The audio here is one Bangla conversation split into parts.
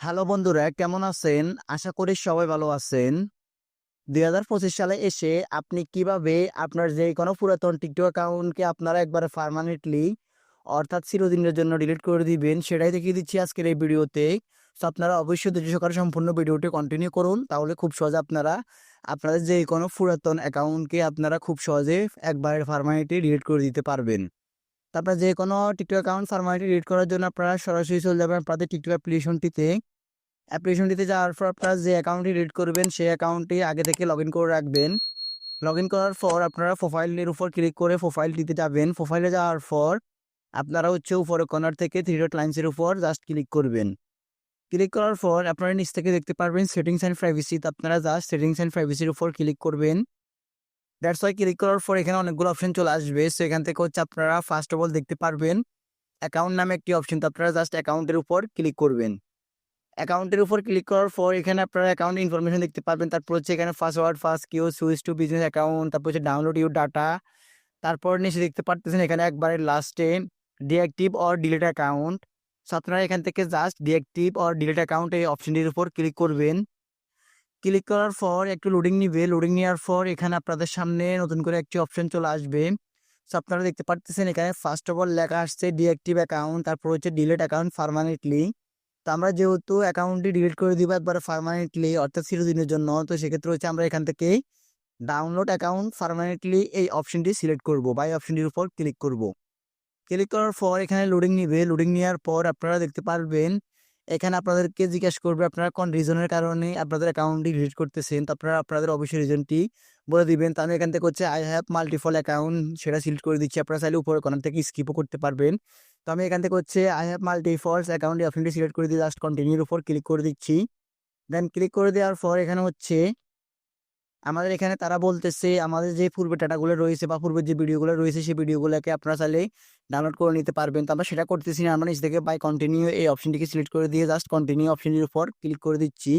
হ্যালো বন্ধুরা, কেমন আছেন? আশা করি সবাই ভালো আছেন। দুই হাজার পঁচিশ সালে এসে আপনি কীভাবে আপনার যে কোনো পুরাতন টিকটক অ্যাকাউন্টকে আপনারা একবারে পারমানেন্টলি অর্থাৎ চিরদিনের জন্য ডিলিট করে দিবেন, সেটাই দেখিয়ে দিচ্ছি আজকের এই ভিডিওতে। তো আপনারা অবশ্যই ধৈর্য সহকারে সম্পূর্ণ ভিডিওটি কন্টিনিউ করুন, তাহলে খুব সহজে আপনারা, আপনাদের যে কোনো পুরাতন অ্যাকাউন্টকে আপনারা খুব সহজে একবারে পারমানেন্টলি ডিলিট করে দিতে পারবেন। তারপরে যে কোনো টিকটক অ্যাকাউন্ট পারমানেন্টলি ডিলিট করার জন্য আপনারা সরাসরি চলে যাবেন আপনাদের টিকটক অ্যাপ্লিকেশনটিতে অ্যাপ্লিকেশনটিতে যাওয়ার পর আপনারা যে অ্যাকাউন্টটি রিড করবেন, সেই অ্যাকাউন্টটি আগে থেকে লগ করে রাখবেন। লগ করার পর আপনারা প্রোফাইলের উপর ক্লিক করে প্রোফাইলটিতে যাবেন। প্রোফাইলে যাওয়ার পর আপনারা হচ্ছে উপরে কর্নার থেকে থ্রি ডট লাইন্সের উপর জাস্ট ক্লিক করবেন। ক্লিক করার পর আপনারা নিচ থেকে দেখতে পারবেন সেটিংস অ্যান্ড প্রাইভেসিতে আপনারা জাস্ট সেটিংস অ্যান্ড প্রাইভেসির উপর ক্লিক করবেন। দ্যাটস ওয়াই ক্লিক করার পর এখানে অনেকগুলো অপশন চলে আসবে। সো এখান থেকে হচ্ছে আপনারা ফার্স্ট অফ অল দেখতে পারবেন অ্যাকাউন্ট নামে একটি অপশন তো আপনারা জাস্ট অ্যাকাউন্টের উপর ক্লিক করবেন। অ্যাকাউন্টের উপর ক্লিক করার পর এখানে আপনারা অ্যাকাউন্ট ইনফরমেশন দেখতে পারবেন। তারপর হচ্ছে এখানে পাসওয়ার্ড ফার্স্ট কিউ সুইচ টু বিজনেস অ্যাকাউন্ট তারপর হচ্ছে ডাউনলোড ইউর ডাটা তারপর নিচে দেখতে পারতেছেন এখানে একবারে লাস্টে deactive or delete account so আপনারা এখান থেকে just deactive or delete account এই অপশনটির উপর ক্লিক করবেন। ক্লিক করার পর একটু লোডিং নিবে। লোডিং নেওয়ার পর এখানে আপনাদের সামনে নতুন করে একটি অপশন চলে আসবে। সো আপনারা দেখতে পারতেছেন এখানে ফার্স্ট অফ অল লেখা আসছে ডিঅ্যাক্টিভ অ্যাকাউন্ট তারপর হচ্ছে ডিলেট অ্যাকাউন্ট পারমানেন্টলি তো আমরা যেহেতু অ্যাকাউন্টটি ডিলিট করে দিব একবার পারমানেন্টলি অর্থাৎ চিরদিনের জন্য, তো সেক্ষেত্রে হচ্ছে আমরা এখান থেকে ডাউনলোড অ্যাকাউন্ট পারমানেন্টলি এই অপশনটি সিলেক্ট করব বা এই অপশনটির উপর ক্লিক করব। ক্লিক করার পর এখানে লোডিং নিবে। লোডিং নেওয়ার পর আপনারা দেখতে পারবেন এখানে আপনাদেরকে জিজ্ঞেস করবে, আপনারা কোন রিজনের কারণে আপনাদের অ্যাকাউন্টটি ডিলিট করতেছেন? তো আপনারা, আপনাদের অবশ্যই রিজনটি বলে দিবেন। তো আমি এখান থেকে হচ্ছে আই হ্যাভ মাল্টিফল অ্যাকাউন্ট সেটা সিলেক্ট করে দিচ্ছি। আপনারা চাইলে উপরে কোনার থেকে স্কিপও করতে পারবেন। তো আমি এখান থেকে হচ্ছে আই হ্যাভ মাল্টিফলস অ্যাকাউন্টটি অপশনটি সিলেক্ট করে দিয়ে জাস্ট কন্টিনিউর উপর ক্লিক করে দিচ্ছি। দেন ক্লিক করে দেওয়ার পর এখানে হচ্ছে আমাদের এখানে তারা বলতেছে, আমাদের যে পূর্বে ডাটাগুলো রয়েছে বা পূর্বের যে ভিডিওগুলো রয়েছে, সেই ভিডিওগুলোকে আপনারা চাইলে ডাউনলোড করে নিতে পারবেন। তো আমরা সেটা করতেছি না, আমরা নিচ থেকে বাই কন্টিনিউ এই অপশনটিকে সিলেক্ট করে দিয়ে জাস্ট কন্টিনিউ অপশনটির উপর ক্লিক করে দিচ্ছি।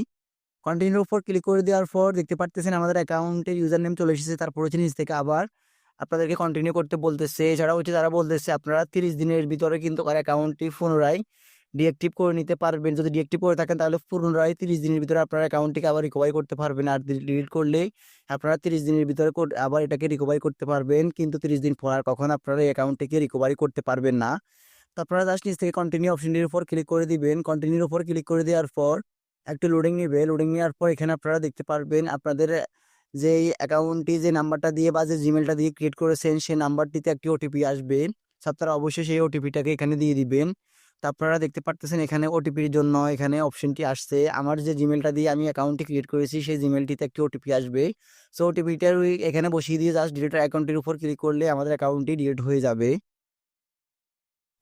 কন্টিনিউর উপর ক্লিক করে দেওয়ার পর দেখতে পারতেছেন আমাদের অ্যাকাউন্টের ইউজার নেম চলে এসেছে, তারপর হচ্ছে নিচ থেকে আবার আপনাদেরকে কন্টিনিউ করতে বলতেছে। এছাড়াও হচ্ছে তারা বলতেছে, আপনারা তিরিশ দিনের ভিতরে কিন্তু আর অ্যাকাউন্টটি পুনরায় ডিঅ্যাক্টিভ করে নিতে পারবেন। যদি ডিঅ্যাক্টিভ করে থাকেন, তাহলে পুনরায় তিরিশ দিনের ভিতরে আপনার অ্যাকাউন্টটিকে আবার রিকভারি করতে পারবেন। আর ডিলিট করলেই আপনারা তিরিশ দিনের ভিতরে আবার এটাকে রিকভারি করতে পারবেন। কিন্তু তিরিশ দিন পর আর কখন আপনারা এই অ্যাকাউন্টটিকে রিকভারি করতে পারবেন না। তো আপনারা জাস্ট নিচ থেকে কন্টিনিউ অপশনটির উপর ক্লিক করে দিবেন। কন্টিনিউর উপর ক্লিক করে দেওয়ার পর একটু লোডিং নেবে। লোডিং নেওয়ার পর এখানে আপনারা দেখতে পারবেন আপনাদের যে অ্যাকাউন্টটি যে নাম্বারটা দিয়ে বা যে জিমেলটা দিয়ে ক্রিয়েট করেছেন, সেই নাম্বারটিতে একটি ওটিপি আসবে। আপনারা অবশ্যই সেই ওটিপিটাকে এখানে দিয়ে দিবেন। তো আপনারা দেখতে পারতেছেন এখানে ওটিপির জন্য এখানে অপশনটি আসছে। আমার যে জিমেলটা দিয়ে আমি অ্যাকাউন্টটি ক্রিয়েট করেছি, সেই জিমেলটিতে একটি ওটিপি আসবে। সো ওটিপিটা এখানে বসিয়ে দিয়ে জাস্ট ডিলিট অ্যাকাউন্টের উপর ক্লিক করলে আমাদের অ্যাকাউন্টটি ডিলিট হয়ে যাবে।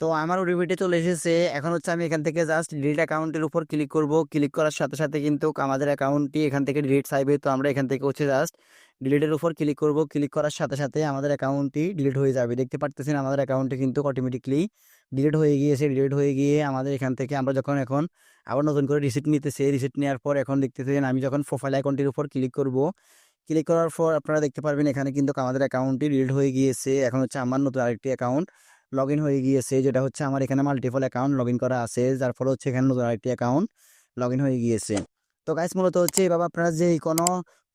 তো আমার ওটিপিটা চলে এসেছে। এখন হচ্ছে আমি এখান থেকে জাস্ট ডিলিট অ্যাকাউন্টের উপর ক্লিক করব। ক্লিক করার সাথে সাথে কিন্তু আমাদের অ্যাকাউন্টটি এখান থেকে ডিলিট চাইবে তো আমরা এখান থেকে হচ্ছে জাস্ট ডিলিটের উপর ক্লিক করব। ক্লিক করার সাথে সাথে আমাদের অ্যাকাউন্টটি ডিলিট হয়ে যাবে। দেখতে পারতেছেন আমাদের অ্যাকাউন্টে কিন্তু অটোমেটিকলি ডিলিট হয়ে গিয়েছে ডিলিট হয়ে গিয়ে আমাদের এখান থেকে আমরা যখন এখন আবার নতুন করে রিসিট নিতেছে রিসিট নেওয়ার পর এখন দেখতেছেন আমি যখন প্রোফাইল অ্যাকাউন্টের উপর ক্লিক করব ক্লিক করার পর আপনারা দেখতে পারবেন এখানে কিন্তু আমাদের অ্যাকাউন্টটি ডিলিট হয়ে গিয়েছে। এখন হচ্ছে আমার নতুন আরেকটি অ্যাকাউন্ট লগ হয়ে গিয়েছে, যেটা হচ্ছে আমার এখানে মাল্টিপল অ্যাকাউন্ট লগ করা আছে, যার ফলে হচ্ছে এখানে নতুন আরেকটি অ্যাকাউন্ট লগ হয়ে গিয়েছে। তো গাইস মূলত হচ্ছে এভাবে আপনারা যে কোনো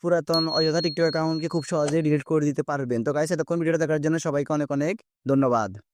পুরাতন অযথা টিকটক অ্যাকাউন্টকে খুব সহজেই ডিলিট করে দিতে পারবেন। তো গাইস এতক্ষণ ভিডিওটা দেখার জন্য সবাইকে অনেক অনেক ধন্যবাদ।